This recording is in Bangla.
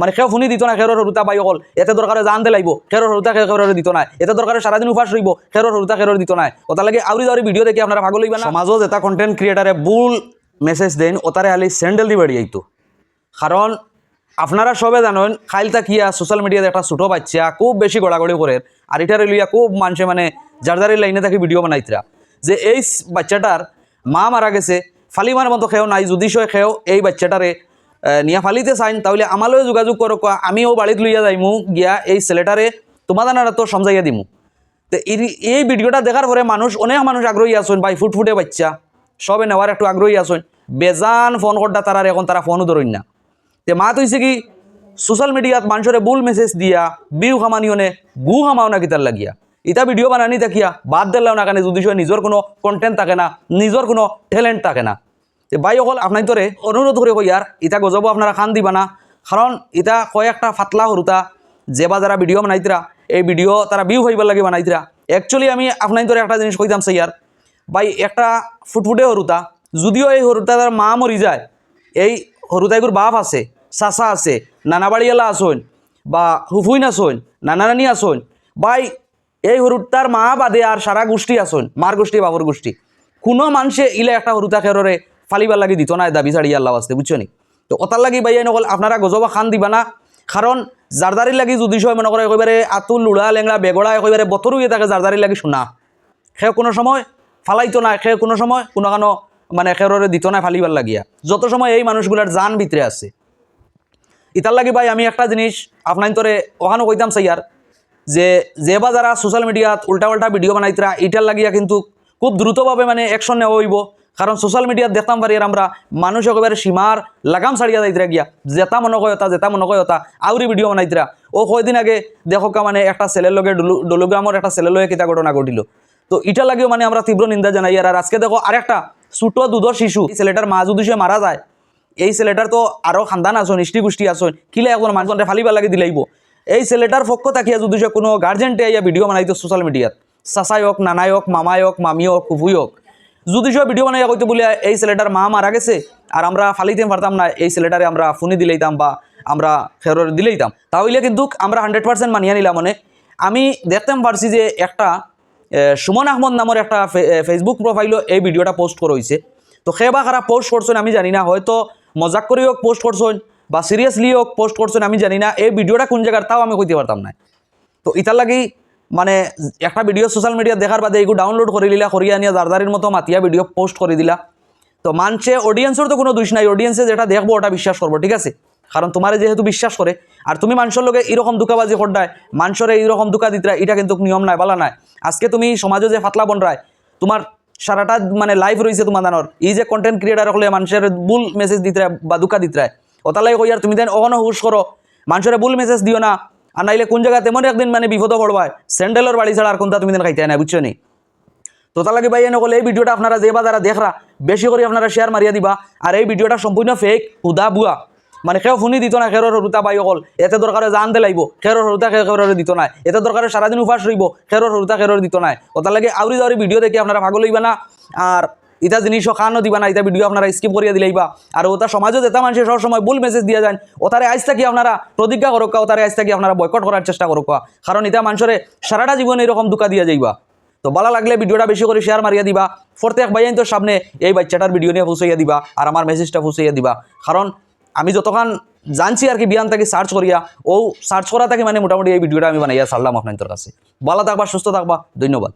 মানে সেও শুনি দিত না, খেৰৰ সৰুতা বাই অকল। এতে দৰকাৰে জান দে লাগিব, খেৰৰ সৰুতা খে খেৰৰ দিত নাই। এতে দৰকাৰে সারাদিন উপাস রইব খেৰৰ সৰুতা খেৰৰ দিত নাই। লাগে আউরি দাউরি ভিডিও দেখি আপনারা ভাগ না? সমাজত এটা কন্টেন্ট ক্রিয়েটারে ভুল মেসেজ দেন ওটারে খালি স্যান্ডেল দি বাড়ি আইতো কারণ আপনারা সবে জানেন খাইলতা কিয়া সোশ্যাল মিডিয়াতে একটা ছোটো বাচ্চা, খুব বেশি গড়াগড়ি করে আর এটারে লইয়া খুব মানুষে মানে যার যারের লাইনে থাকি ভিডিও বানাইতরা যে এই বাচ্চাটার মা মারা গেছে ফালিমার মতো খেও নাই, যদি সে খেও এই বাচ্চাটারে নিয়া ফালিতে চাইন, তাহলে আমালৈও যোগাযোগ করো আমিও বাড়িত লইয়া যাইমু, গিয়া এই ছেলেটারে তোমাদানারা তো সমজাইয়া দিমু। তো এই- ভিডিওটা দেখার পরে মানুষ অনেক মানুষ আগ্রহী আসুন ভাই ফুটফুটে বাচ্চা। সবে নেওয়ার একটু আগ্রহী আসুন বেজান ফোন করটা তারা এখন তারা ফোনও ধরুন না। তে মা তৈছে কি সোশ্যাল মিডিয়াত মানুষরে ভুল মেসেজ দিয়া বিউ খামানিওনে গু খামাও না কিতার লাগিয়া। ইটা ভিডিও বানানি থাকিয়া, বাদ দিলাও না কারণে যদি নিজের কোনো কন্টেন্ট থাকে না নিজের কোনো ট্যালেন্ট থাকে না। তে ভাই অকল আপনার তোরে অনুরোধ করে কই আর ইটা গজব আপনারা খান দিবা না। কারণ ইটা কয়েকটা ফাতলা সরুতা যে বা যারা ভিডিও বানাইতরা এই ভিডিও তারা ভিউ হইবার লাগে বানাইতরা অ্যাকচুয়ালি আমি আপনার তোরে একটা জিনিস কইতাম ইয়ার ভাই, একটা ফুটফুটে হরুতা যদিও এই হরুতা তার মা মরি যায়, এই হরুতাইগুর বাপ আছে, চাচা আছে নানা বাড়িয়ালা আসন বা হুফুইন আসন নানা আসন ভাই, এই হরুতার মা বাদে আর সারা গোষ্ঠী আসন মার গোষ্ঠী বাবর গোষ্ঠী। কোনো মানুষে ইলে একটা হরুতা খেররে ফালিবার লাগি দিত না দাবি ছাড়ি আল্লাহ আসতে বুঝছ নি? তো ওটার লাগি ভাই নকল আপনারা গজবা খান দিবা না কারণ জারদারি লাগি যদি সবাই মনে করে একেবারে আতুল লুড়া লেংড়া বেগড়া একেবারে বতরুয়ে থাকে জারদারি লাগি শোনা। সে কোনো সময় ফালাইতো না সে কোনো সময় কোনো কানো মানে খেররে দিত না ফালিবার লাগিয়া। যত সময় এই মানুষগুলার জান ভিতরে আছে। ইতার লাগি ভাই আমি একটা জিনিস আপনার তোরে ওখানে কইতাম সাইয়ার যে যে বা যারা সোশ্যাল মিডিয়াত উল্টা উল্টা ভিডিও বানাইতরা এটার লাগিয়া কিন্তু খুব দ্রুতভাবে মানে অ্যাকশন নেওয়া হইব। কারণ সোশ্যাল মিডিয়াত দেখতাম পারি আমরা মানুষ একেবারে সীমার লাগাম ছাড়িয়া যাইতরা গিয়া। জেতা মনে কয় ওটা জেতা মনে কয় ওটা আউরি ভিডিও বানাইতরা ও কয়দিন আগে দেখো মানে একটা ছেলের লগে ডলু- ডলুগ্রামের একটা ছেলের লগে কিতা ঘটনা ঘটিল। তো এটা লাগেও মানে আমরা তীব্র নিন্দা জানাই। আর আজকে দেখো আরেকটা ছোট দুধর শিশু ছেলেটার মা যদি সে মারা যায়, এই ছেলেটার তো আরও খানদান আসন ইষ্টি গোষ্ঠী আসন কিলে এখন মানুষজনরে ফালিবার লাগি দিলাইব এই ছেলেটার পক্ষ থাকিয়া যদি সে কোনো গার্জেন্টে আইয়া ভিডিও বানাইতো সোশ্যাল মিডিয়াত চাচাই হোক নানাই হোক মামাই হোক মামি হোক ফুফুই হোক যদি সে ভিডিও বানাইয়া কইতে বলে এই ছেলেটার মা মারা গেছে, আর আমরা ফালিতে পারতাম না, এই ছেলেটারে আমরা ফোনে দিলেইতাম বা আমরা ফেরর দিলেইতাম তাহলে কিন্তু আমরা হান্ড্রেড পার্সেন্ট মানিয়ে নিলাম মানে। আমি দেখতাম পারছি যে একটা সুমন আহমদ নামের একটা ফেসবুক প্রোফাইলও এই ভিডিওটা পোস্ট করা হয়েছে তো সে বা খারাপ পোস্ট করছেন আমি জানি না, হয়তো মজাক করে হোক পোস্ট করছেন বা সিরিয়াসলি হোক পোস্ট করছেন আমি জানি না, এই ভিডিওটা কোন জায়গার তাও আমি কইতে পারতাম না। তো ইতার লাগি মানে একটা ভিডিও সোশ্যাল মিডিয়া দেখার বাদে এইগুলো ডাউনলোড করে দিলা করিয়া নিয়ে দারদারির মতো মাতিয়া ভিডিও পোস্ট করে দিলা। তো মানছে অডিয়েন্সের তো কোনো দোষ নাই অডিয়েন্সে যেটা দেখব ওটা বিশ্বাস করব, ঠিক আছে? কারণ তোমার যেহেতু বিশ্বাস করে আর তুমি মানুষের লোকে এরকম দুকাবাজি করডায় মানুষের এইরকম দুকা দিতরা এটা কিন্তু নিয়ম নাই, বলা নাই। আজকে তুমি সমাজে যে ফাতলা বনরায় তোমার সারাটা মানে লাইফ রয়েছে তোমার জানোর এই যে কন্টেন্ট ক্রিয়েটার হলে মানুষের ভুল মেসেজ দিতে বা দুকা দিতে ওতালাই কই আর তুমি দেন অগনো হুশ করো মানুষের ভুল মেসেজ দিও না। আর নাইলে কোন জায়গা তেমন একদিন মানে বিপদ পড়বায় স্যান্ডেলের বাড়ি ছাড়া আর কোনটা তুমি দেন খাইতে না বুঝছ নি? তো তার লাগে ভাই নকল এই ভিডিওটা আপনারা যে বা যারা দেখরা, বেশি করে আপনারা শেয়ার মারিয়া দিবা। আর এই ভিডিওটা সম্পূর্ণ ফেক হুদা বুয়া। মানে সেও শুনি দিত না খেরর হরুতা বাই অকল। এতে দরকারে জান দে লাগব খেরর হরুতা খে খেররে দিত নাই। এতে দরকারে সারাদিন উপাস রইব খেরর হরুতা খেরর দিত নাই। লাগে আউরি দাউরি ভিডিও দেখে আপনারা ভাগল লইবা না। আর ইটা জিনিসও খানো দিবা না ইটা ভিডিও আপনারা স্কিপ করিয়া দিলাইবা আর ওটা সমাজও যেটা মানুষের সবসময় ভুল মেসেজ দিয়া যান ওতারে আইজ থাকি আপনারা প্রতিজ্ঞা করক, ওতারে আইজ থাকি আপনারা বয়কট করার চেষ্টা করক। কারণ এটা মানুষের সারাটা জীবন এরকম দুকা দিয়া যাইবা। তো ভালো লাগলে ভিডিওটা বেশি করে শেয়ার মারিয়া দিবা। প্রত্যেক ভাইয়ান তোর সামনে এই বাচ্চাটার ভিডিও নিয়ে ফুসাইয়া দিবা আর আমার মেসেজটা ফুসাইয়া দিবা। কারণ আমি যতক্ষণ জানছি আর কি, বিয়ান থেকে সার্চ করিয়া, ও সার্চ করা থাকে মানে মোটামুটি এই ভিডিওটা আমি বানাইয়া ছাড়লাম আপনার কাছে। ভালো থাকবা, সুস্থ থাকবা, ধন্যবাদ।